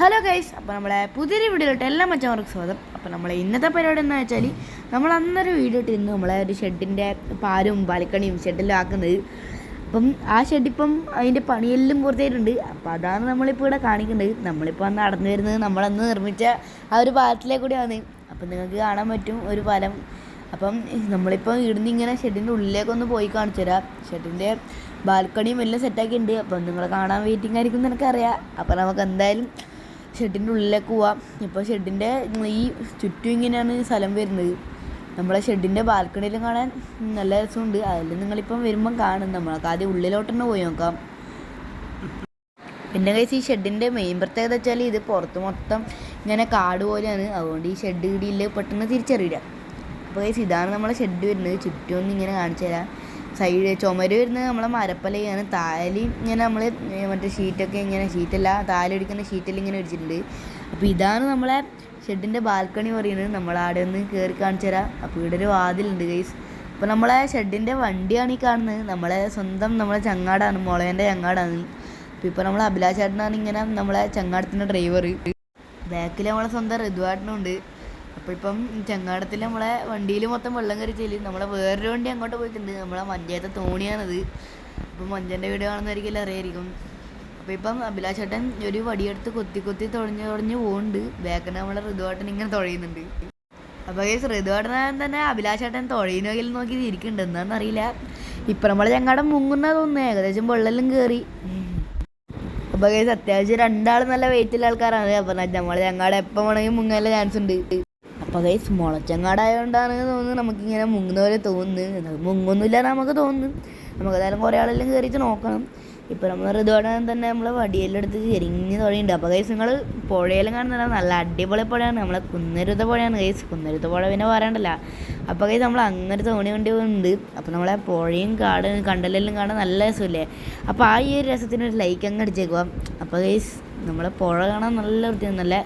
Hello guys അപ്പോൾ നമ്മളെ പുതിയൊരു വീഡിയോയിലോട്ട് എല്ലാ മച്ചവർക്ക് സ്വാഗതം. അപ്പോൾ നമ്മളെ ഇന്നത്തെ പരിപാടി എന്ന് വെച്ചാൽ നമ്മൾ അന്നൊരു വീഡിയോ ഇട്ടിരുന്നു നമ്മളെ ഒരു ഷെഡിന്റെ പാലും ബാൽക്കണിയും ഷെഡെല്ലാം ആക്കുന്നത്. അപ്പം ആ ഷെഡിപ്പം അതിന്റെ പണിയെല്ലാം പൂർത്തിയായിട്ടുണ്ട്. അപ്പോൾ അതാണ് നമ്മളിപ്പോൾ ഇവിടെ കാണിക്കുന്നത്. നമ്മളിപ്പോൾ അന്ന് നടന്നു വരുന്നത് നമ്മളന്ന് നിർമ്മിച്ച ആ ഒരു പാലത്തിലെ കൂടിയാണ്. അപ്പം നിങ്ങൾക്ക് കാണാൻ പറ്റും ഒരു പാലം. അപ്പം നമ്മളിപ്പോൾ ഇവിടുന്ന് ഇങ്ങനെ ഷെഡിന്റെ ഉള്ളിലേക്കൊന്ന് പോയി കാണിച്ചു തരാം. ഷെഡിന്റെ ബാൽക്കണിയും എല്ലാം സെറ്റാക്കിയിട്ടുണ്ട് അപ്പം നിങ്ങൾ കാണാൻ വെയിറ്റിംഗ് ആയിരിക്കും എന്ന് എനിക്കറിയാം. അപ്പം നമുക്ക് എന്തായാലും ഷെഡിന്റെ ഉള്ളിലേക്ക് പോവാം. ഇപ്പോൾ ഷെഡിന്റെ ഈ ചുറ്റും ഇങ്ങനെയാണ് സ്ഥലം വരുന്നത്. നമ്മളെ ഷെഡിന്റെ ബാൽക്കണിയിലും കാണാൻ നല്ല രസമുണ്ട്. അതിൽ നിങ്ങളിപ്പം വരുമ്പം കാണും. നമ്മളൊക്കെ ആദ്യം ഉള്ളിലോട്ട് തന്നെ പോയി നോക്കാം. പിന്നെ കഴിച്ച് ഈ ഷെഡിന്റെ മെയിൻ പ്രത്യേകത വെച്ചാൽ ഇത് പുറത്ത് മൊത്തം ഇങ്ങനെ കാട് പോലെയാണ്. അതുകൊണ്ട് ഈ ഷെഡ് ഇടിയിൽ പെട്ടെന്ന് തിരിച്ചറിയില്ല. അപ്പോൾ കഴിച്ച് ഇതാണ് നമ്മളെ ഷെഡ് വരുന്നത്. ചുറ്റും ഒന്ന് ഇങ്ങനെ കാണിച്ചു തരാം. സൈഡ് ചുമര് വരുന്നത് നമ്മളെ മരപ്പലയാണ്. താലി ഇങ്ങനെ നമ്മൾ മറ്റേ ഷീറ്റൊക്കെ ഇങ്ങനെ ഷീറ്റല്ല താലി അടിക്കുന്ന ഷീറ്റെല്ലാം ഇങ്ങനെ അടിച്ചിട്ടുണ്ട് അപ്പോൾ ഇതാണ് നമ്മളെ ഷെഡിന്റെ ബാൽക്കണി പറയുന്നത്. നമ്മളെ അവിടെ ഒന്ന് കയറി കാണിച്ചു തരാം. അപ്പോൾ ഇവിടെ ഒരു വാതിലുണ്ട് ഗൈസ് അപ്പോൾ നമ്മളെ ഷെഡിന്റെ വണ്ടിയാണ് ഈ കാണുന്നത്. നമ്മളെ സ്വന്തം നമ്മളെ ചങ്ങാടാണ് മുളേന്റെ ചങ്ങാടാണ്. അപ്പോൾ ഇപ്പോൾ നമ്മളെ അഭിലാഷ് ചേട്ടനാണ് ഇങ്ങനെ നമ്മളെ ചങ്ങാടത്തിന്റെ ഡ്രൈവർ ബാക്കിൽ നമ്മളെ സ്വന്തം ഋതുവാട്ടനുണ്ട് അപ്പോൾ ഇപ്പം ചങ്ങാടത്തിൽ നമ്മളെ വണ്ടിയിൽ മൊത്തം വെള്ളം കയറിച്ചില്ല നമ്മളെ വേറൊരു വണ്ടി അങ്ങോട്ട് പോയിട്ടുണ്ട്. നമ്മളെ മഞ്ചേത്തെ തോണിയാണത്. അപ്പം മഞ്ചന്റെ വീഡിയോ കാണുന്നവരിക്കെല്ലാം അറിയായിരിക്കും അപ്പോൾ ഇപ്പം അഭിലാഷ് ചേട്ടൻ ഒരു വടിയെടുത്ത് കൊത്തി കൊത്തി തുഴഞ്ഞ് തുഴഞ്ഞ് പോകുന്നുണ്ട് ബാക്കിന് നമ്മളെ ഋതുവാട്ടൻ ഇങ്ങനെ തുഴയുന്നുണ്ട്. അപ്പോൾ ഈ ഋതുവാട്ടൻ തന്നെ അഭിലാഷ് ചേട്ടൻ തുഴയുന്നെങ്കിൽ നോക്കി ഇരിക്കുന്നുണ്ട് എന്താണെന്ന് അറിയില്ല ഇപ്പം നമ്മളെ ചങ്ങാടം മുങ്ങുന്ന തോന്നുന്നു. ഏകദേശം വെള്ളമെല്ലാം കയറി അപ്പോൾ അത്യാവശ്യം രണ്ടാൾ നല്ല വെയിറ്റുള്ള ആൾക്കാരാണ്. അപ്പം നമ്മളെ ഞങ്ങളുടെ എപ്പം വേണമെങ്കിൽ മുങ്ങാനുള്ള ചാൻസ് ഉണ്ട്. അപ്പോൾ കേസ് മുളച്ചങ്ങാടായതുകൊണ്ടാണ് തോന്നുന്നത് നമുക്കിങ്ങനെ മുങ്ങുന്ന പോലെ തോന്നുന്നത് മുങ്ങൊന്നുമില്ല നമുക്ക് തോന്നുന്നു. നമുക്ക് ഏതായാലും കുറേ ആളെല്ലാം കയറിയിട്ട് നോക്കണം. ഇപ്പോൾ നമ്മൾ ഋതുവാടാൻ തന്നെ നമ്മൾ വടിയെല്ലാം എടുത്ത് ചെരിഞ്ഞ് തുടങ്ങിയിട്ടുണ്ട്. അപ്പോൾ കൈസ് നിങ്ങൾ പുഴയെല്ലാം കാണുന്നില്ല നല്ല അടിപൊളി പുഴയാണ്. നമ്മളെ കുന്നരുത്ത പുഴയാണ് കൈസ് കുന്നരുത്ത പുഴ പിന്നെ പറയണ്ടല്ല. അപ്പോൾ കൈസ് നമ്മൾ അങ്ങനെ തോണി വണ്ടി ഉണ്ട് അപ്പോൾ നമ്മളെ പുഴയും കാട് കണ്ടലെല്ലാം കാണാൻ നല്ല രസമില്ലേ? അപ്പോൾ ആ ഈ ഒരു രസത്തിന് ഒരു ലൈക്ക് അങ്ങ് അടിച്ചേക്കുക അപ്പോൾ കൈസ് നമ്മളെ പുഴ കാണാൻ നല്ല വൃത്തിയാണ് നല്ല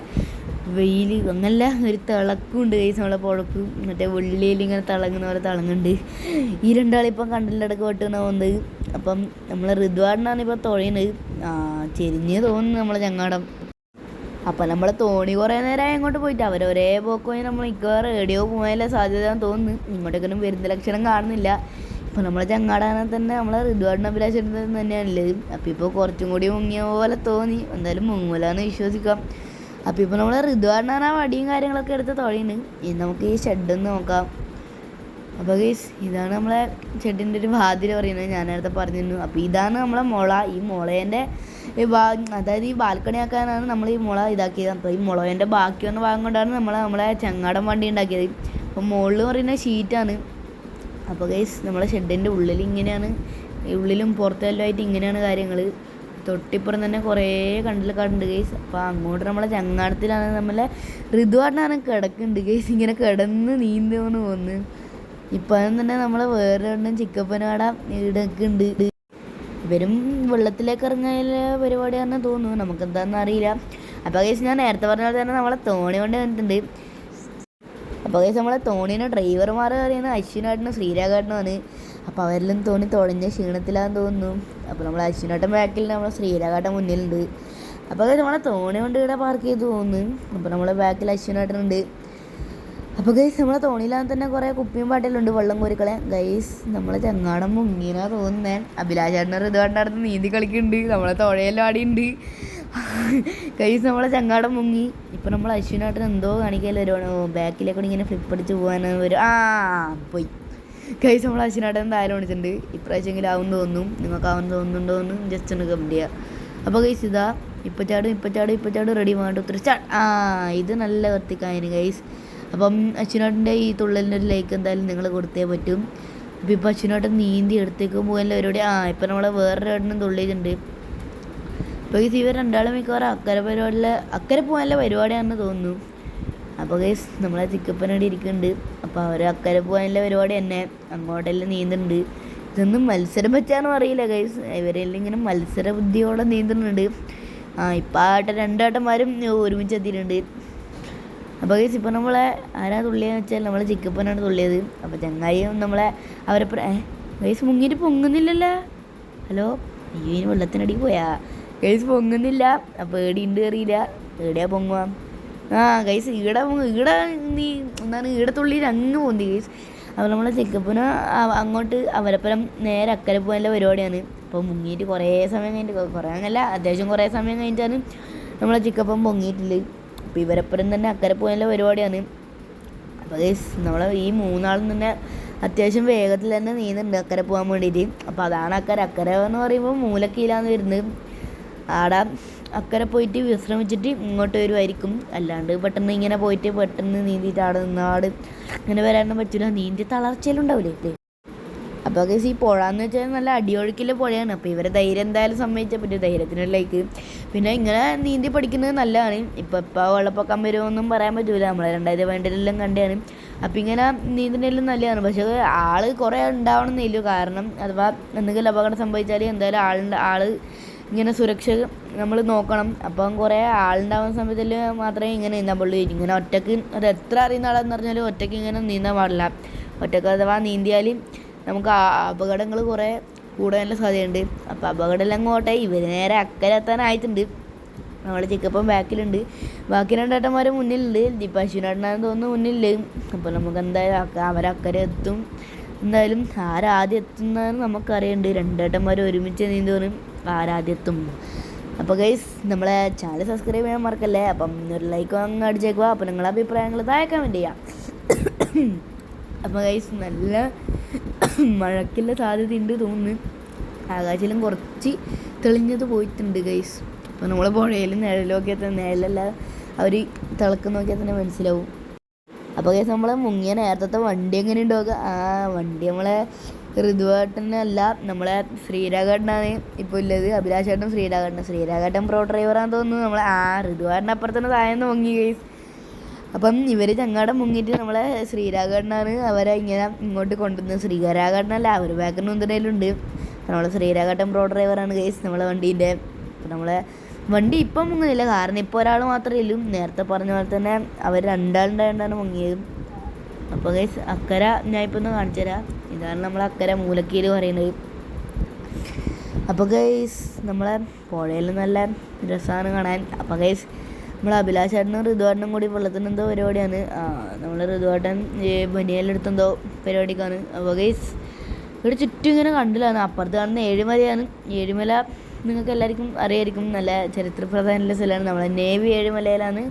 വെയിൽ അങ്ങനല്ല ഒരു തിളക്കുണ്ട് കൈസ് നമ്മളെ പുഴപ്പ് മറ്റേ വെള്ളിയിൽ ഇങ്ങനെ തിളങ്ങുന്ന പോലെ തിളങ്ങുന്നുണ്ട്. ഈ രണ്ടാളിപ്പം കണ്ടലിന്റെ ഇടയ്ക്ക് വെട്ടുന്ന പോകുന്നത് അപ്പം നമ്മളെ ഋതുവാടിനാണ് ഇപ്പോൾ തുഴയുന്നത് ചെരിഞ്ഞ് തോന്നുന്നു നമ്മളെ ഞങ്ങളുടെ അപ്പം നമ്മളെ തോണി കുറേ നേരമായി അങ്ങോട്ട് പോയിട്ട് അവരൊരേ പോക്കോയി നമ്മൾ മിക്കവാറും റേഡിയോ പോകാനുള്ള സാധ്യത തോന്നുന്നു. ഇങ്ങോട്ടേക്കൊന്നും വരുന്ന ലക്ഷണം കാണുന്നില്ല. ഇപ്പം നമ്മളെ ചങ്ങാടാനെ തന്നെ നമ്മളെ ഋതുവാടിന് അഭിലാഷം തന്നെയാണല്ലേ. അപ്പം ഇപ്പോൾ കുറച്ചും കൂടി മുങ്ങിയ പോലെ തോന്നി. എന്തായാലും മുങ്ങൂലെന്ന് വിശ്വസിക്കാം. അപ്പോൾ ഇപ്പോൾ നമ്മൾ ഋതുവാടിനാണ് പറഞ്ഞാൽ വടിയും കാര്യങ്ങളൊക്കെ എടുത്ത് തുഴയുന്നു ഇനി നമുക്ക് ഈ ഷെഡൊന്ന് നോക്കാം. അപ്പോൾ ഗൈസ് ഇതാണ് നമ്മളെ ഷെഡിന്റെ ഒരു വാതിൽ പറയുന്നത്. ഞാൻ നേരത്തെ പറഞ്ഞിരുന്നു. അപ്പോൾ ഇതാണ് നമ്മളെ മുള. ഈ മുളേന്റെ അതായത് ഈ ബാൽക്കണി ആക്കാനാണ് നമ്മൾ ഈ മുള ഇതാക്കിയത്. അപ്പോൾ ഈ മുളേന്റെ ബാക്കി വന്ന ഭാഗം കൊണ്ടാണ് നമ്മൾ നമ്മളെ ചങ്ങാടം വണ്ടി ഉണ്ടാക്കിയത്. അപ്പോൾ മുകളിൽ പറയുന്ന ഷീറ്റാണ് അപ്പോൾ ഗൈസ് നമ്മളെ ഷെഡിന്റെ ഉള്ളിൽ ഇങ്ങനെയാണ്. ഉള്ളിലും പുറത്തെല്ലാം ആയിട്ട് ഇങ്ങനെയാണ് കാര്യങ്ങൾ തൊട്ടിപ്പുറം തന്നെ കുറേ കണ്ടിലൊക്കെയുണ്ട് ഗൈസ് അപ്പോൾ അങ്ങോട്ട് നമ്മളെ ചങ്ങാടത്തിലാണ് നമ്മളെ ഋതുവാട്ടിനാണ് കിടക്കുന്നുണ്ട് ഗൈസ് ഇങ്ങനെ കിടന്ന് നീന്തുമെന്ന് തോന്നുന്നു. ഇപ്പം തന്നെ നമ്മളെ വേറെ ഒന്നും ചിക്കപ്പനാട ഇടക്കുണ്ട് ഇവരും വെള്ളത്തിലേക്ക് ഇറങ്ങാനുള്ള പരിപാടിയാണെന്ന് തോന്നുന്നു. നമുക്ക് എന്താണെന്ന് അറിയില്ല. അപ്പോൾ കേസ് ഞാൻ നേരത്തെ പറഞ്ഞ പോലെ തന്നെ നമ്മളെ തോണി കൊണ്ട് വന്നിട്ടുണ്ട്. അപ്പോൾ കേസ് നമ്മളെ തോണീനെ ഡ്രൈവർമാർ പറയുന്നത് അശ്വിനാട്ടിനും ശ്രീരാഘാട്ടനുമാണ് അപ്പോൾ അവരെല്ലാം തോണി തുടങ്ങിയ ക്ഷീണത്തിലാന്ന് തോന്നുന്നു. അപ്പോൾ നമ്മൾ അശ്വിനോട്ടം ബാക്കിൽ നമ്മളെ ശ്രീരാഘാട്ടം മുന്നിലുണ്ട്. അപ്പോൾ അത് നമ്മളെ തോണി കൊണ്ട് ഇവിടെ പാർക്ക് ചെയ്ത് തോന്നുന്നു അപ്പോൾ നമ്മളെ ബാക്കിൽ അശ്വിനോട്ടനുണ്ട്. അപ്പോൾ ഗൈസ് നമ്മളെ തോണിയിലാന്ന് തന്നെ കുറേ കുപ്പിയും പാട്ടിലുണ്ട് വെള്ളം കോരിക്കളെ ഗൈസ് നമ്മളെ ചങ്ങാടം മുങ്ങിനാ തോന്നുന്നേ. അഭിലാഷേട്ടനർ ഇത് കണ്ടടുത്ത് നീന്തി കളിക്കുന്നുണ്ട്. നമ്മളെ തുഴയെല്ലാം ആടിയുണ്ട്. ഗൈസ് നമ്മളെ ചങ്ങാടം മുങ്ങി. ഇപ്പം നമ്മൾ അശ്വിനോട്ടൻ എന്തോ കാണിക്കല്ലോ ഒരു ബാക്കിലേക്കൂടെ ഇങ്ങനെ ഫ്ലിപ്പ് അടിച്ച് പോകാൻ വരും ആ പോയി. ഗൈസ് നമ്മൾ എന്തായാലും താരം വിളിച്ചിട്ടുണ്ട്. ഇപ്രാവശ്യമെങ്കിലും ആവുന്ന തോന്നും നിങ്ങൾക്ക് ആവുന്ന തോന്നുന്നുണ്ടോ എന്ന് ജസ്റ്റ് ഒന്ന് കമന്റ് ചെയ്യുക അപ്പോൾ കൈസ് ഇതാ ഇപ്പം ചാടും ഇപ്പം ചാടും ഇപ്പം ചാടും റെഡി വേണ്ട ഒത്തിരി ചാട്. ആ ഇത് നല്ല വൃത്തിക്കായന് കൈസ് അപ്പം അച്ഛനോട്ടിന്റെ ഈ തുള്ളലിന്റെ ഒരു ലൈക്ക് എന്തായാലും നിങ്ങൾ കൊടുത്തേ പറ്റും. അപ്പോൾ ഇപ്പോൾ അച്ഛനോട്ടൻ നീന്തി എടുത്തേക്കും പോകാനുള്ള പരിപാടി. ആ ഇപ്പം നമ്മളെ വേറൊരു ഏട്ടനും തുള്ളിയിട്ടുണ്ട്. അപ്പോൾ ഈ ഇവർ രണ്ടാളും മിക്കവാറും അക്കരെ പരിപാടിയിൽ അക്കരെ പോകാനുള്ള പരിപാടിയാണെന്ന് തോന്നുന്നു. അപ്പോൾ ഗൈസ് നമ്മളെ ചിക്കപ്പനോട് ഇരിക്കുന്നുണ്ട്. അപ്പോൾ അവർ അക്കരെ പോകാനുള്ള പരിപാടി തന്നെ. അങ്ങോട്ടെല്ലാം നീന്തുന്നുണ്ട്. ഇതൊന്നും മത്സരം പറ്റാനും അറിയില്ല ഗൈസ് ഇവരെല്ലാം ഇങ്ങനെ മത്സര ബുദ്ധിയോടെ നീന്തുന്നുണ്ട്. ആ ഇപ്പം ആട്ടെ രണ്ടാട്ടന്മാരും ഒരുമിച്ച് എത്തിയിട്ടുണ്ട്. അപ്പോൾ ഗൈസ് ഇപ്പോൾ നമ്മളെ ആരാ തുള്ളിയെന്ന് വെച്ചാൽ നമ്മളെ ചിക്കപ്പനാണ് തുള്ളിയത്. അപ്പോൾ ചങ്ങായിയും നമ്മളെ അവരെ ഗൈസ് മുങ്ങിയിട്ട് പൊങ്ങുന്നില്ലല്ലോ? ഹലോ? അയ്യോ ഇനി വെള്ളത്തിനടി പോയാ? ഗൈസ് പൊങ്ങുന്നില്ല. അപ്പോൾ ഏടിയുണ്ട് അറിയില്ല. എവിടെയാ പൊങ്ങുക. ആ ഗൈസ് ഈടെ ഈടെ നീ എന്താണ് ഈടെ രണ്ട് പോന്തി ഗൈസ് അപ്പോൾ നമ്മളെ ചെക്കപ്പിന് അങ്ങോട്ട് അവരപ്പുറം നേരെ അക്കരെ പോകാനുള്ള പരിപാടിയാണ്. അപ്പോൾ മുങ്ങിയിട്ട് കുറേ സമയം കഴിഞ്ഞിട്ട് കുറേ അങ്ങനല്ല അത്യാവശ്യം കുറേ സമയം കഴിഞ്ഞിട്ടാണ് നമ്മളെ ചിക്കപ്പം പൊങ്ങിയിട്ടുള്ളത് അപ്പോൾ ഇവരപ്പുറം തന്നെ അക്കരെ പോകാനുള്ള പരിപാടിയാണ്. അപ്പോൾ ഗൈസ് നമ്മളെ ഈ മൂന്നാളും തന്നെ അത്യാവശ്യം വേഗത്തിൽ തന്നെ നീന്തുന്നുണ്ട് അക്കരെ പോകാൻ വേണ്ടിയിട്ട്. അപ്പോൾ അതാണ് അക്കരെ. അക്കരെ എന്ന് പറയുമ്പോൾ മൂലക്കീലാന്ന് വരുന്നത്. ആടെ അക്കരെ പോയിട്ട് വിശ്രമിച്ചിട്ട് ഇങ്ങോട്ട് വരുമായിരിക്കും അല്ലാണ്ട് പെട്ടെന്ന് ഇങ്ങനെ പോയിട്ട് പെട്ടെന്ന് നീന്തിയിട്ട് ആട് നിന്നാട് ഇങ്ങനെ വരാനൊന്നും പറ്റില്ല നീന്തി തളർച്ചയിലുണ്ടാവില്ലേ അപ്പോൾ ഗൈസ് ഈ പുഴ എന്ന് വെച്ചാൽ നല്ല അടിയൊഴുക്കിലെ പുഴയാണ്. അപ്പോൾ ഇവരെ ധൈര്യം എന്തായാലും സമ്മതിച്ചാൽ പറ്റും. ധൈര്യത്തിനുള്ളിലേക്ക് പിന്നെ ഇങ്ങനെ നീന്തി പഠിക്കുന്നത് നല്ലതാണ്. ഇപ്പോൾ ഇപ്പോൾ വെള്ളപ്പൊക്കം വരുമെന്നും പറയാൻ പറ്റില്ല നമ്മളെ രണ്ടായിരത്തി പതിനെട്ടിലെല്ലാം കണ്ടാണ് അപ്പോൾ ഇങ്ങനെ നീന്തുന്നതിലും നല്ലതാണ്. പക്ഷേ ആൾ കുറേ ഉണ്ടാവണമെന്നില്ല കാരണം അഥവാ എന്തെങ്കിലും അപകടം സംഭവിച്ചാൽ എന്തായാലും ആളുണ്ട് ആൾ ഇങ്ങനെ സുരക്ഷ നമ്മൾ നോക്കണം. അപ്പം കുറേ ആളുണ്ടാവുന്ന സമയത്തിൽ മാത്രമേ ഇങ്ങനെ നീന്താൻ പാടുള്ളൂ. ഇങ്ങനെ ഒറ്റയ്ക്ക് അത് എത്ര അറിയുന്ന ആളെന്ന് പറഞ്ഞാലും ഒറ്റയ്ക്ക് ഇങ്ങനെ നീന്താൻ പാടില്ല. ഒറ്റയ്ക്ക് അഥവാ നീന്തിയാൽ നമുക്ക് അപകടങ്ങൾ കുറേ കൂടാനുള്ള സാധ്യതയുണ്ട്. അപ്പോൾ അപകടമെല്ലാം അങ്ങോട്ടെ. ഇവർ നേരെ അക്കരെ എത്താനായിട്ടുണ്ട് നമ്മുടെ ചിക്കപ്പം ബാക്കിലുണ്ട്. ബാക്കി രണ്ടേട്ടന്മാർ മുന്നിലുണ്ട്. ഈ പശുവിനേട്ടനാണെന്ന് തോന്നുന്നു മുന്നിലുണ്ട്. അപ്പോൾ നമുക്ക് എന്തായാലും അവരക്കരെ എത്തും. എന്തായാലും ആരാദ്യം എത്തുന്നതെന്ന് നമുക്കറിയുന്നുണ്ട് രണ്ടേട്ടന്മാർ ഒരുമിച്ച് നീന്തോന്നും ആരാദ്യം എത്തും. അപ്പോൾ ഗൈസ് നമ്മളെ ചാനൽ സബ്സ്ക്രൈബ് ചെയ്യാൻ മറക്കല്ലേ? അപ്പം ഒരു ലൈക്ക് അങ്ങ് അടിച്ചേക്കുക അപ്പോൾ നിങ്ങളുടെ അഭിപ്രായങ്ങൾ താഴെ കമന്റ് ചെയ്യാം. അപ്പോൾ ഗൈസ് നല്ല മഴയ്ക്കുള്ള സാധ്യതയുണ്ട് തോന്നുന്നു. ആകാശിലും കുറച്ച് തെളിഞ്ഞത് പോയിട്ടുണ്ട് ഗൈസ് അപ്പോൾ നമ്മൾ പുഴയിൽ നിഴലൊക്കെ നിഴലല്ല അവർ തിളക്കം നോക്കിയാൽ തന്നെ മനസ്സിലാവും. അപ്പോൾ ഗൈസ് നമ്മളെ മുങ്ങിയ നേരത്തെ വണ്ടി എങ്ങനെ ഉണ്ടാവുക ആ വണ്ടി നമ്മളെ ഋതുവേട്ടനല്ല നമ്മളെ ശ്രീരാഘേട്ടനാണ് ഇപ്പോൾ ഉള്ളത്. അഭിലാഷേട്ടൻ ശ്രീരാഘട്ടൻ. ശ്രീരാഘേട്ടൻ പ്രോ ഡ്രൈവറാന്ന് തോന്നുന്നു. നമ്മളെ ആ ഋതുവേട്ടൻ അപ്പുറത്തന്നെ താഴെന്ന് മുങ്ങി ഗൈസ് അപ്പം ഇവർ ചങ്ങാടം മുങ്ങിയിട്ട് നമ്മളെ ശ്രീരാഘേട്ടനാണ് അവരെ ഇങ്ങനെ ഇങ്ങോട്ട് കൊണ്ടുവന്നത് ശ്രീരാഘേട്ടനല്ല അവർ മുന്തിരയിലുണ്ട് നമ്മളെ ശ്രീരാഘേട്ടൻ പ്രോ ഡ്രൈവറാണ് ഗൈസ് നമ്മളെ വണ്ടീന്റെ. നമ്മളെ വണ്ടി ഇപ്പം മുങ്ങുന്നില്ല. കാരണം ഇപ്പോൾ ഒരാൾ മാത്രമേ ഉള്ളൂ. നേരത്തെ പറഞ്ഞ പോലെ തന്നെ അവർ രണ്ടാളുണ്ടായതുകൊണ്ടാണ് മുങ്ങിയത്. അപ്പോൾ ഗൈസ് അക്കര ഞാൻ ഇപ്പം ഒന്ന് കാണിച്ചു തരാം ഇതാണ് നമ്മൾ അക്കര മൂലക്കീര് പറയുന്നത്. അപ്പോൾ ഗൈസ് നമ്മളെ പുഴയിൽ നല്ല രസമാണ് കാണാൻ. അപ്പോൾ ഗൈസ് നമ്മൾ അഭിലാഷേട്ടനും ഋതുവേട്ടനും കൂടി വെള്ളത്തിന് എന്തോ പരിപാടിയാണ്. നമ്മൾ ഋതുവേട്ടൻ ബനിയലെടുത്തെന്തോ പരിപാടിക്കാണ്. അപ്പോൾ ഗൈസ് ഇവിടെ ചുറ്റും ഇങ്ങനെ കണ്ടില്ലാണ് അപ്പുറത്ത് കാണുന്ന ഏഴുമലയാണ്. ഏഴുമല നിങ്ങൾക്ക് എല്ലാവർക്കും അറിയായിരിക്കും. നല്ല ചരിത്ര സ്ഥലമാണ്. നമ്മളെ നേവി ഏഴുമലയിലാണ്.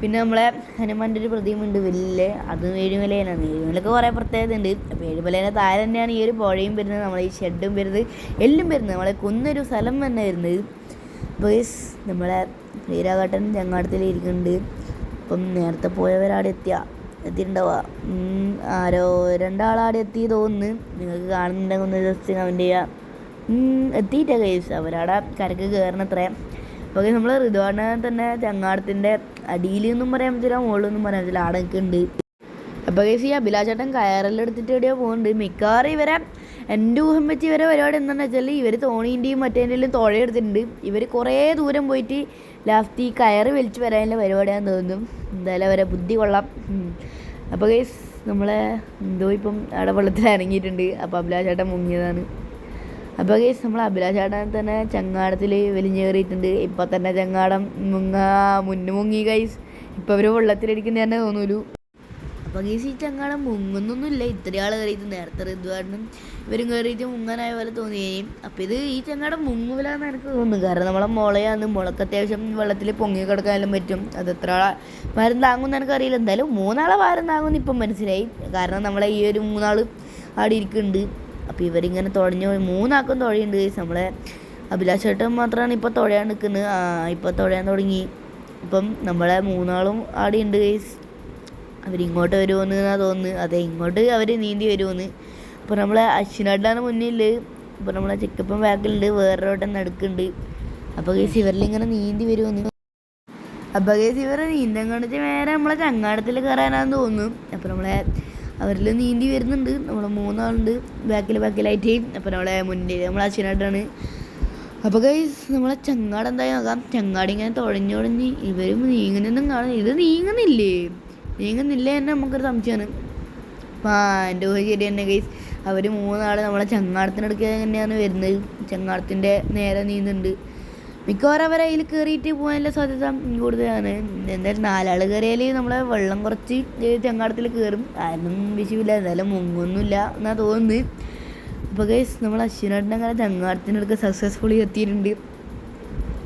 പിന്നെ നമ്മളെ ഹനുമാന്റെ ഒരു പ്രതിമയുണ്ട് വലിയ അതും ഏഴുമലയിലാണ്. ഏഴുമലക്ക് കുറേ പ്രത്യേകത ഉണ്ട് അപ്പോൾ ഏഴുമലേനെ താഴെ തന്നെയാണ് ഈ ഒരു പുഴയും വരുന്നത് നമ്മളെ ഈ ഷെഡും വരുന്നത് എല്ലാം വരുന്നത്. നമ്മളെ കുന്നൊരു സ്ഥലം തന്നെ വരുന്നത്. ഗൈസ് നമ്മളെ വീരാഘട്ടൻ ചങ്ങാടത്തിൽ ഇരിക്കുന്നുണ്ട്. അപ്പം നേരത്തെ പോയവരാടെ എത്തിയ എത്തിയിട്ടുണ്ടാവുക. ആരോ രണ്ടാളാടെ എത്തി തോന്നുന്നു. നിങ്ങൾക്ക് കാണുന്നുണ്ടെങ്കിൽ ഒന്ന് ജസ്റ്റ് കമന്റ് ചെയ്യുക എത്തിയിട്ടാണ് കേസ് ഗൈസ് അവരവിടെ കരക്ക് കയറണത്രേ അപ്പോൾ നമ്മൾ ഋതുവാണ് തന്നെ ചങ്ങാടത്തിന്റെ അടിയിൽ എന്നും പറയാൻ പറ്റില്ല മുകളിലൊന്നും പറയാൻ പറ്റില്ല ആടെ നിൽക്കുന്നുണ്ട് അപ്പോൾ കേസ് ഈ അഭിലാഷേട്ടൻ കയറെല്ലാം എടുത്തിട്ട് എവിടെയോ പോകുന്നുണ്ട് മിക്കവാറും ഇവരെ എന്റെ ഊഹം വെച്ച് ഇവരെ പരിപാടി എന്താണെന്ന് വെച്ചാൽ ഇവർ തോണീന്റെയും മറ്റേതിന്റെയും തുഴയെടുത്തിട്ടുണ്ട് ഇവർ കുറേ ദൂരം പോയിട്ട് ലാസ്റ്റ് ഈ കയറ് വലിച്ചു വരാനുള്ള പരിപാടിയാണെന്ന് തോന്നുന്നു. എന്തായാലും അവരെ ബുദ്ധി കൊള്ളാം. അപ്പോൾ കേസ് നമ്മളെ എന്തോ ഇപ്പം അവിടെ വെള്ളത്തിൽ ഇറങ്ങിയിട്ടുണ്ട്. അപ്പോൾ അഭിലാഷേട്ടൻ മുങ്ങിയതാണ്. അപ്പോൾ കേസ് നമ്മൾ അഭിലാഷേട്ടൻ തന്നെ ചങ്ങാടത്തിൽ വലിഞ്ഞു കയറിയിട്ടുണ്ട് ഇപ്പം തന്നെ ചങ്ങാടം മുങ്ങ മുന്നു മുങ്ങി ഗൈസ് ഇപ്പോൾ അവർ വെള്ളത്തിലിരിക്കുന്ന തന്നെ തോന്നൂലു. അപ്പോൾ ഗൈസ് ഈ ചങ്ങാടം മുങ്ങുന്നൊന്നുമില്ല. ഇത്രയും ആൾ കയറിയിട്ട് നേരത്തെ ഋതുവാടനും ഇവരും കയറിയിട്ട് മുങ്ങാനായ പോലെ തോന്നിയേയും അപ്പോൾ ഇത് ഈ ചങ്ങാടം മുങ്ങൂലെന്ന് എനിക്ക് തോന്നുന്നു. കാരണം നമ്മളെ മുളയാണ്. മുളക്ക് അത്യാവശ്യം വെള്ളത്തിൽ പൊങ്ങി കിടക്കാനും പറ്റും. അത് എത്ര ആളെ? ഭാരം താങ്ങുമെന്ന് എനിക്കറിയില്ല. എന്തായാലും മൂന്നാളെ ഭാരം താങ്ങുമെന്ന് ഇപ്പം മനസ്സിലായി. കാരണം നമ്മളെ ഈ ഒരു മൂന്നാൾ അവിടെ ഇരിക്കുന്നുണ്ട്. അപ്പോൾ ഇവരിങ്ങനെ തുഴഞ്ഞു മൂന്നാക്കും തുഴയുണ്ട് ഗൈസ് നമ്മളെ അഭിലാഷ് ചേട്ടൻ മാത്രമാണ് ഇപ്പോൾ തുഴയാൻ നിൽക്കുന്നത് ഇപ്പോൾ തുഴയാൻ തുടങ്ങി. ഇപ്പം നമ്മളെ മൂന്നാളും ആടിയുണ്ട് ഗൈസ് അവരിങ്ങോട്ട് വരുമെന്ന് എന്നാ തോന്നുന്നത് അതെ ഇങ്ങോട്ട് അവർ നീന്തി വരുമെന്ന് അപ്പോൾ നമ്മളെ അശ്വിനാട്ടിലാണ് മുന്നിൽ ഇപ്പോൾ നമ്മളെ ചിക്കപ്പൻ ബാക്കിലുണ്ട് വേറൊരോട്ടം നടുക്കുണ്ട്. അപ്പോൾ കേസ് ഇവരിലിങ്ങനെ നീന്തി വരുമെന്ന് അപ്പോൾ കേസ് ഇവരെ നീന്തം കാണിച്ച് നേരെ നമ്മളെ ചങ്ങാടത്തിൽ കയറാനാന്ന് തോന്നുന്നു. അപ്പോൾ നമ്മളെ അവരിൽ നീന്തി വരുന്നുണ്ട്. നമ്മൾ മൂന്നാളുണ്ട്. ബാക്കിൽ ബാക്കിലായിട്ട് അപ്പോൾ നമ്മളെ മുന്നിൽ നമ്മളെ അച്ഛനായിട്ടാണ്. അപ്പോൾ ഗൈസ് നമ്മളെ ചങ്ങാട് എന്തായി നോക്കാം. ചങ്ങാട് ഇങ്ങനെ തുഴഞ്ഞു തുഴഞ്ഞ് ഇവരും നീങ്ങുന്നൊന്നും കാണും. ഇത് നീങ്ങുന്നില്ലേ? നീങ്ങുന്നില്ലേ തന്നെ നമുക്കൊരു സംശയമാണ് അപ്പോൾ എന്റെ ഊഹ ശരി തന്നെ ഗൈസ് അവർ മൂന്നാൾ നമ്മളെ ചങ്ങാടത്തിനടുക്ക തന്നെയാണ് വരുന്നത്. ചങ്ങാടത്തിന്റെ നേരെ നീന്തുന്നുണ്ട്. മിക്കവാറും അവർ അതിൽ കയറിയിട്ട് പോകാനുള്ള സാധ്യത കൂടുതലാണ്. എന്തായാലും നാലാൾ കയറിയാൽ നമ്മളെ വെള്ളം കുറച്ച് ചെങ്ങാടത്തിൽ കയറും. ആരും വിഷയമില്ല. എന്തായാലും മുങ്ങൊന്നുമില്ല എന്നാ തോന്നുന്നത് അപ്പോൾ ഗൈസ് നമ്മൾ അശ്വിനാട്ടിന്റെ അങ്ങനെ ചങ്ങാടത്തിനടുക്ക് സക്സസ്ഫുള്ളി എത്തിയിട്ടുണ്ട്.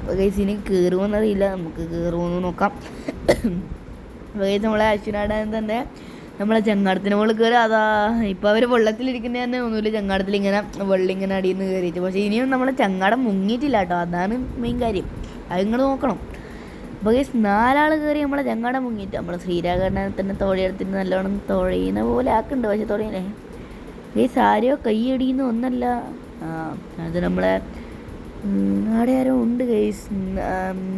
അപ്പോൾ ഗൈസ് ഇനി കയറുമോന്നറിയില്ല നമുക്ക് കയറുമോന്ന് നോക്കാം. അപ്പോൾ ഗൈസ് നമ്മളെ അശ്വിനാടൻ തന്നെ നമ്മളെ ചെങ്ങാടത്തിന് മുകളിൽ കയറി അതാ ഇപ്പോൾ അവർ വെള്ളത്തിലിരിക്കുന്ന തന്നെ ഒന്നുമില്ല ചെങ്ങാടത്തിൽ ഇങ്ങനെ വെള്ളം ഇങ്ങനെ അടിയിൽ നിന്ന് കയറിയിട്ട് പക്ഷേ ഇനിയും നമ്മളെ ചങ്ങാടം മുങ്ങിയിട്ടില്ല കേട്ടോ. അതാണ് മെയിൻ കാര്യം. അത് നിങ്ങൾ നോക്കണം. അപ്പോൾ ഗൈസ് നാലാൾ കയറി നമ്മളെ ചങ്ങാടം മുങ്ങിയിട്ട്. നമ്മളെ ശ്രീരാഘടനെ തന്നെ തോഴയെടുത്തിട്ട് നല്ലോണം തുഴയുന്ന പോലെ ആക്കുന്നുണ്ട്. പക്ഷേ തുഴയണേ ഗൈസ് ആരെയോ കൈയടിയുന്ന ഒന്നല്ല. അത് നമ്മളെ അവിടെ ആരോ ഉണ്ട് ഗൈസ്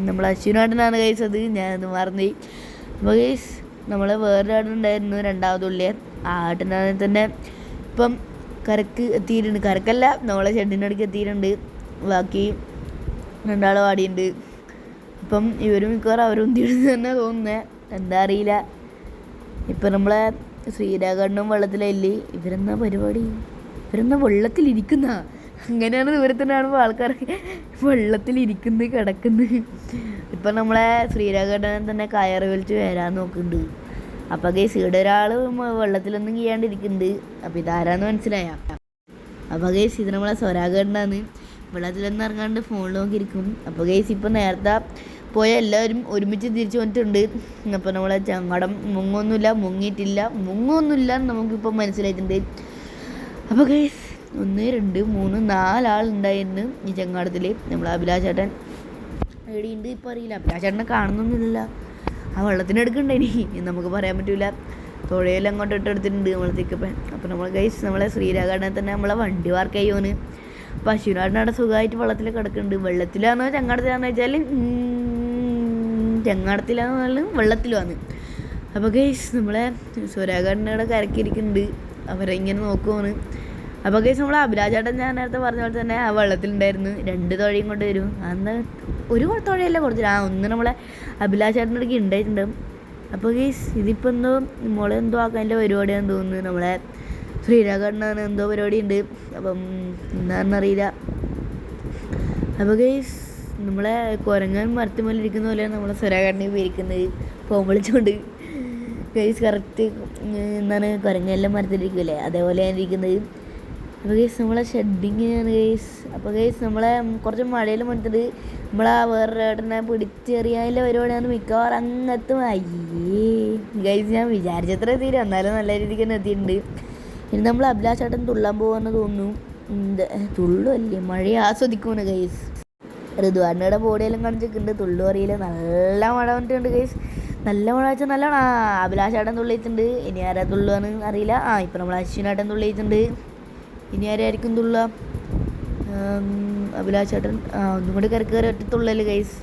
നമ്മളെ അശ്വിനാട്ടനാണ് ഗൈസ് അത്. ഞാനത് മറന്നു അപ്പോൾ ഗൈസ് നമ്മൾ വേറൊരു ആടുണ്ടായിരുന്നു രണ്ടാമത് ഉള്ളിയെ. ആ ആട്ടിനാണെങ്കിൽ തന്നെ ഇപ്പം കരക്ക് എത്തിയിട്ടുണ്ട്. കരക്കല്ല നമ്മളെ ഷെഡിന്റെ അടുക്ക് എത്തിയിട്ടുണ്ട്. ബാക്കി രണ്ടാളും വാടിയുണ്ട് ഇപ്പം ഇവരും മിക്കവാറും അവരും തീരുന്നു തന്നെ തോന്നുന്നത് എന്താ അറിയില്ല. ഇപ്പം നമ്മളെ ശ്രീരാഘണ്ണും വെള്ളത്തിലല്ലേ ഇവരെന്നാ പരിപാടി? ഇവരെന്നാ വെള്ളത്തിലിരിക്കുന്ന? അങ്ങനെയാണ് ദൂരത്തിന് കാണുമ്പോൾ ആൾക്കാർ വെള്ളത്തിലിരിക്കുന്നത് കിടക്കുന്നത്. ഇപ്പം നമ്മളെ ശ്രീരാഘടനം തന്നെ കയറി വലിച്ച് വരാൻ നോക്കുന്നുണ്ട്. അപ്പം ഗൈസ് ഇവിടെ ഒരാൾ വെള്ളത്തിലൊന്നും ചെയ്യാണ്ടിരിക്കുന്നുണ്ട് അപ്പം ഇതാരാന്ന് മനസ്സിലായ? അപ്പം ഗേസ് ഇത് നമ്മളെ സ്വരാഘടനാണ് വെള്ളത്തിലൊന്നും ഇറങ്ങാണ്ട് ഫോണിൽ നോക്കിയിരിക്കും. അപ്പോൾ ഗേസ് ഇപ്പം നേരത്തെ പോയ എല്ലാവരും ഒരുമിച്ച് തിരിച്ചു വന്നിട്ടുണ്ട്. അപ്പോൾ നമ്മളെ ചങ്ങടം മുങ്ങൊന്നുമില്ല മുങ്ങിയിട്ടില്ല. മുങ്ങൊന്നുമില്ല എന്ന് നമുക്കിപ്പോൾ മനസ്സിലായിട്ടുണ്ട്. അപ്പോൾ ഗൈസ് ഒന്ന് രണ്ട് മൂന്ന് നാലാളുണ്ടായിരുന്നു ഈ ചങ്ങാടത്തിൽ നമ്മൾ അഭിലാഷേട്ടൻ. എവിടെയുണ്ട് ഇപ്പോൾ അറിയില്ല. അഭിലാഷേട്ടനെ കാണുന്നൊന്നുമില്ല ആ വെള്ളത്തിനടുക്കുണ്ടേനി നമുക്ക് പറയാൻ പറ്റില്ല തുഴയെല്ലാം അങ്ങോട്ട് ഇട്ടെടുത്തിട്ടുണ്ട് നമ്മൾ തിക്കപ്പൻ അപ്പോൾ നമ്മൾ ഗൈസ് നമ്മളെ ശ്രീരാഘവനെ തന്നെ നമ്മളെ വണ്ടി വാർക്ക് ചെയ്യുമെന്ന് പശുവിനാടിന് അവിടെ സുഖമായിട്ട് വെള്ളത്തിൽ കിടക്കുന്നുണ്ട്. വെള്ളത്തിലാണോ ചങ്ങാടത്തിലാണെന്ന് വെച്ചാൽ ചങ്ങാടത്തിലാണെന്ന് പറഞ്ഞാൽ വെള്ളത്തിലുമാണ് അപ്പോൾ ഗൈസ് നമ്മളെ സ്വരാഘാടിന്റെ അവിടെ കരക്കിരിക്കുന്നുണ്ട് അവരെ ഇങ്ങനെ നോക്കുവാണ്. അപ്പോൾ കേസ് നമ്മൾ അഭിരാജേട്ടൻ ഞാൻ നേരത്തെ പറഞ്ഞ പോലെ തന്നെ ആ വെള്ളത്തിലുണ്ടായിരുന്നു. രണ്ട് തുഴയും കൊണ്ട് വരും. അന്ന് ഒരു തുഴയല്ല കുറച്ച്. ആ ഒന്ന് നമ്മളെ അഭിലാഷേട്ടന്റെ അടുക്ക് ഉണ്ടായിട്ടുണ്ട്. അപ്പോൾ കേസ് ഇതിപ്പോൾ എന്തോ മോളെ എന്തോ ആക്കാന്റെ പരിപാടിയാണെന്ന് തോന്നുന്നു. നമ്മളെ ശ്രീരാഘണ്ണന് എന്തോ പരിപാടി ഉണ്ട് അപ്പം എന്താണെന്നറിയില്ല. അപ്പോൾ കേസ് നമ്മളെ കുരങ്ങൻ ഇരിക്കുന്ന പോലെയാണ് നമ്മളെ സ്വരാഘടന പോയിരിക്കുന്നത് വിളിച്ചുകൊണ്ട് കേസ് കറക്റ്റ് എന്താണ് കുരങ്ങെല്ലാം മരത്തിലിരിക്കില്ലേ അതേപോലെയാണ് ഇരിക്കുന്നത്. അപ്പോൾ ഗൈസ് നമ്മളെ ഷെഡിങ്ങാണ് ഗൈസ് അപ്പോൾ ഗൈസ് നമ്മളെ കുറച്ച് മഴയിൽ മുന്നിട്ട് നമ്മളാ വേറൊരു ഏട്ടനെ പിടിച്ചെറിയാനുള്ള പരിപാടിയാണ് മിക്കവാറും അങ്ങത്തും. അയ്യേ. ഗൈസ് ഞാൻ വിചാരിച്ചത്ര തീരെ എന്നാലും നല്ല രീതിക്ക് തന്നെ എത്തിയിട്ടുണ്ട്. ഇനി നമ്മൾ അഭിലാഷ് ഏട്ടൻ തുള്ളാൻ പോകുമെന്ന് തോന്നുന്നു. തുള്ളുമല്ലേ മഴയെ ആസ്വദിക്കുമെന്ന് ഗൈസ് ഋതുവാനയുടെ ബോഡിയെല്ലാം കാണിച്ചിട്ടുണ്ട്. തുള്ളു അറിയില്ല. നല്ല മഴ വന്നിട്ടുണ്ട് ഗൈസ് നല്ല മഴ വെച്ചാൽ നല്ലോണം അഭിലാഷ് ഏട്ടൻ തുള്ളിയിട്ടുണ്ട്. ഇനി ആരാ തുള്ളുവാന്ന് അറിയില്ല. ആ ഇപ്പം നമ്മൾ അശ്വിനേട്ടൻ തുള്ളിയിട്ടുണ്ട്. ഇനി ആരായിരിക്കും തുള്ള? അഭിലാഷ് ചേട്ടൻ. ഒന്നും കൂടി കരക്ക് കയറി ഒറ്റ തുള്ളൽ ഗൈസ്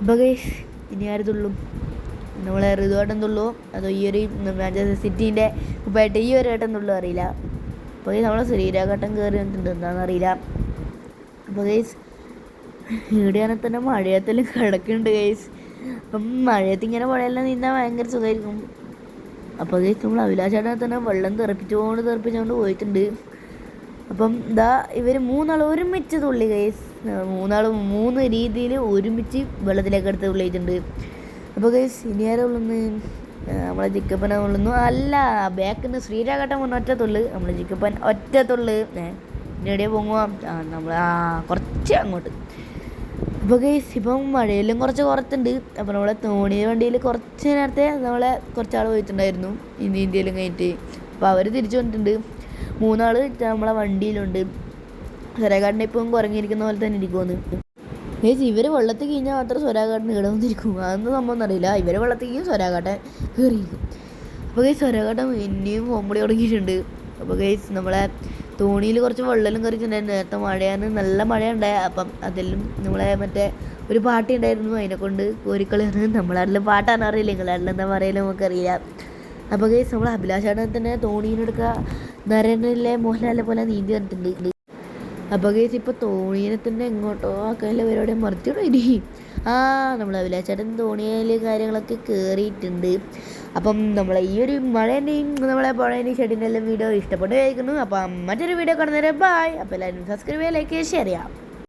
അപ്പോൾ ഗൈസ് ഇനി ആര് തുള്ളും? നമ്മളെ ഋതുവേട്ടൻ തുള്ളോ. അതോ ഈ ഒരു മാഞ്ചസ്റ്റർ സിറ്റീന്റെ കുപ്പായിട്ട് ഈ ഒരു ഏട്ടൻ തുള്ളോ അറിയില്ല. അപ്പോൾ നമ്മളെ ശ്രീരാഘട്ടൻ കയറി വന്നിട്ടുണ്ട്. എന്താണെന്ന് അറിയില്ല. അപ്പോൾ ഗൈസ് ഇവിടെയാണെ തന്നെ മഴയത്തെല്ലാം കിടക്കുന്നുണ്ട് ഗൈസ് അപ്പം മഴയത്ത് ഇങ്ങനെ മഴയെല്ലാം നീന്താൻ ഭയങ്കര സുഖമായിരിക്കും. അപ്പോൾ ഗൈസ് നമ്മൾ അഭിലാഷേട്ടനെ തന്നെ വെള്ളം തെറിപ്പിച്ചുകൊണ്ട് തെറിപ്പിച്ചുകൊണ്ട് പോയിട്ടുണ്ട്. അപ്പം ദാ ഇവർ മൂന്നാൾ ഒരുമിച്ച് തുള്ളി ഗൈസ് മൂന്നാളും മൂന്ന് രീതിയിൽ ഒരുമിച്ച് വെള്ളത്തിലേക്ക് എടുത്ത് തുള്ളിയിട്ടുണ്ട്. അപ്പോൾ ഗൈസ് ഇനി ആരോ ഉള്ളെന്ന്? നമ്മളെ ജിക്കപ്പനെ ഉള്ളുന്നു അല്ല ബാക്കിന്ന് ശ്രീരാഘട്ടം വന്ന ഒറ്റ തുള്ളു. നമ്മളെ ജിക്കപ്പൻ ഒറ്റ തുള്ളു. ഏഹ് ഇനി എവിടെയാ ആ നമ്മൾ ആ കുറച്ച് അങ്ങോട്ട്. അപ്പോൾ ഗൈസ് ഇപ്പം മഴയിലും കുറച്ച് കുറച്ചുണ്ട് അപ്പോൾ നമ്മളെ തോണി വണ്ടിയിൽ കുറച്ച് നേരത്തെ നമ്മളെ കുറച്ചാൾ പോയിട്ടുണ്ടായിരുന്നു. ഇന്ത്യ ഇന്ത്യയിലും കഴിഞ്ഞിട്ട്. അപ്പോൾ അവർ തിരിച്ചു വന്നിട്ടുണ്ട്. മൂന്നാൾ നമ്മളെ വണ്ടിയിലുണ്ട്. സ്വരാഘാട്ടിനെ ഇപ്പം കുറങ്ങിയിരിക്കുന്ന പോലെ തന്നെ ഇരിക്കുമെന്ന് ഏച്ചി ഇവർ വെള്ളത്തിൽ കഴിഞ്ഞാൽ മാത്രം സ്വരാഘാട്ടിന് കിടന്നിരിക്കും അതൊന്നും സംഭവം അറിയില്ല. ഇവർ വെള്ളത്തിൽ കഴിഞ്ഞാൽ സ്വരാഘാട്ടൻ കയറിയിരിക്കും. അപ്പോൾ കൈ സ്വരാഘാട്ടം ഇനിയും കോമഡി തുടങ്ങിയിട്ടുണ്ട്. അപ്പോൾ കൈ നമ്മളെ തോണിയിൽ കുറച്ച് വെള്ളമെല്ലാം കറിച്ചിട്ടുണ്ടായിരുന്നു. നേരത്തെ മഴയാണ്. നല്ല മഴ ഉണ്ടായ അപ്പം അതെല്ലാം നമ്മളെ മറ്റേ ഒരു പാട്ടി ഉണ്ടായിരുന്നു അതിനെ കൊണ്ട് കോരിക്കളിയാണ് അറിയില്ല. നിങ്ങളാട്ടിൽ എന്താ പറയലും നമുക്കറിയില്ല. അപ്പോൾ ഗൈസ് നമ്മൾ അഭിലാഷാണ് തന്നെ തോണീനെടുക്കുക നരനിലെ മോഹൻലാലിനെ പോലെ നീന്തി വന്നിട്ടുണ്ട് അപ്പോൾ ഗൈസ് ഇപ്പോൾ തോണീനെ തന്നെ എങ്ങോട്ടോ ആക്കാനുള്ള പരിപാടി മറിച്ചിടും ഇനി. ആ നമ്മൾ അഭിലാഷേട്ടൻ തോണിയിൽ കാര്യങ്ങളൊക്കെ കയറിയിട്ടുണ്ട് അപ്പം നമ്മൾ ഈ ഒരു മഴേന്റെയും നമ്മളെ പുഴേന്റെയും ഷെഡിന്റെ എല്ലാം വീഡിയോ ഇഷ്ടപ്പെട്ടു കഴിക്കുന്നു. അപ്പം മറ്റൊരു വീഡിയോ കാണുന്നവരെ ബായ് അപ്പോൾ എല്ലാവരും സബ്സ്ക്രൈബ് ചെയ്യുക ലൈക്ക് ഷെയർ ചെയ്യാം